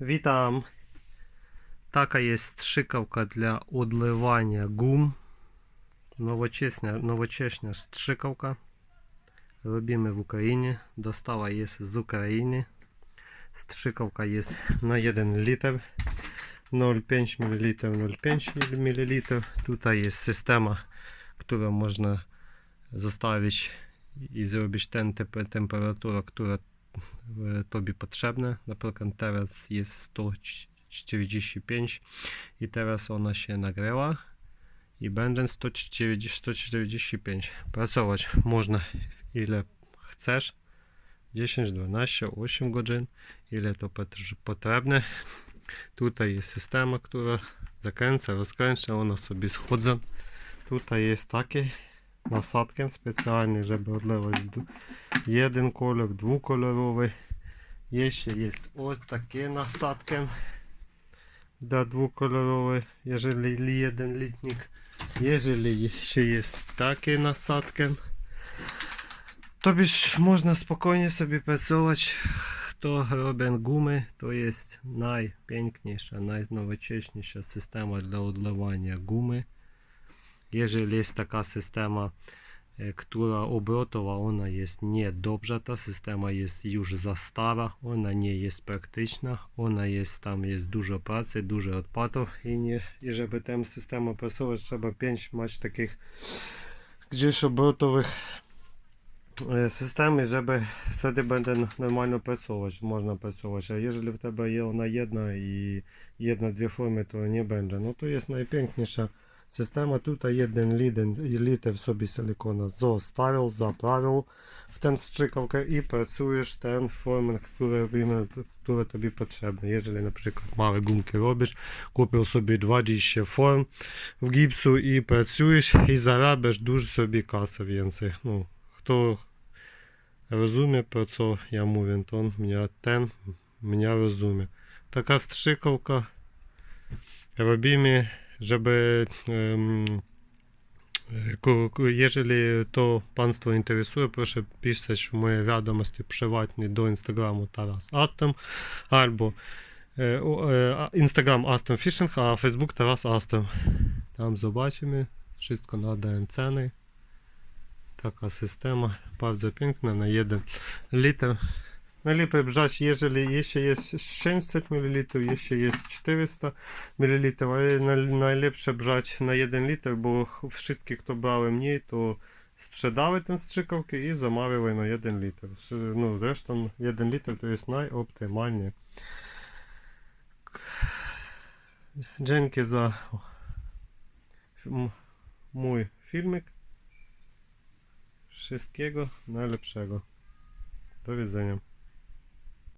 Witam. Taka jest strzykawka dla odlewania gum. Nowocześna, nowocześna strzykawka. Robimy w Ukrainie. Dostawa jest z Ukrainy. Strzykawka jest na 1 litr. 0,5 ml, 0,5 ml. Tutaj jest systema, którą można zostawić i zrobić tę temp- temperaturę, która e, tobie potrzebne. Na przykład teraz jest 145 i teraz ona się nagrywa i będzie 140, 145. Pracować można ile chcesz. 10, 12, 8 godzin, ile to pot- potrzebne. Tutaj jest systema, która zakręca, rozkręca, ona sobie schodzi. Tutaj jest taki nasadkę specjalny, żeby odlewać є один кольор, двокольоровий. Є ще є ось такі насадки. Да, двокольоровий, ежели є один літник. Єжелі ще є такі насадки. Тобі ж можна спокійно собі працювати, хто робить гуми, то є найпенькніша, найновочечніша система для одливання гуми. Є така система która obrotowa, ona jest niedobrze, ta systema jest już za stara, ona nie jest praktyczna, ona jest, tam jest dużo pracy, dużo odpadów i, nie, i żeby tę systemę pracować, trzeba 5 mieć takich gdzieś obrotowych e, systemy, żeby wtedy będzie normalnie pracować, można pracować, a jeżeli w jest ona jedna i jedna, dwie formy, to nie będzie. No to jest najpiękniejsza Система тут один літер собі силикона zostawił, zaprawił w ten strzykawkę i pracujesz ten format, który, robimy, który tobie potrzebny. Jeżeli na przykład małe gumki robisz, kupił sobie 20 form w gipsu i pracujesz i zarabiasz dużo sobie kasy więcej. No, kto rozumie, про co ja mówię, to on mnie, ten mnie rozumie. Taka strzykawka robimy żeby jeżeli to Państwo interesuje, proszę pisać w moje wiadomości prywatnie do Instagramu Taras Astem albo e, e, Instagram Aston Fishing, a Facebook Taras Aston. Tam zobaczymy, wszystko nadają ceny. Taka systema, bardzo piękna, na jeden litr. Najlepiej brać, jeżeli jest 600 ml, jeszcze jest 400 ml, ale naj- najlepsze brać na 1 litr, bo wszystkie, kto brały mniej, to sprzedały tę strzykawkę i zamawiały na 1 litr. No zresztą 1 litr to jest najoptymalnie. Dzięki za mój filmik. Wszystkiego najlepszego. Do widzenia.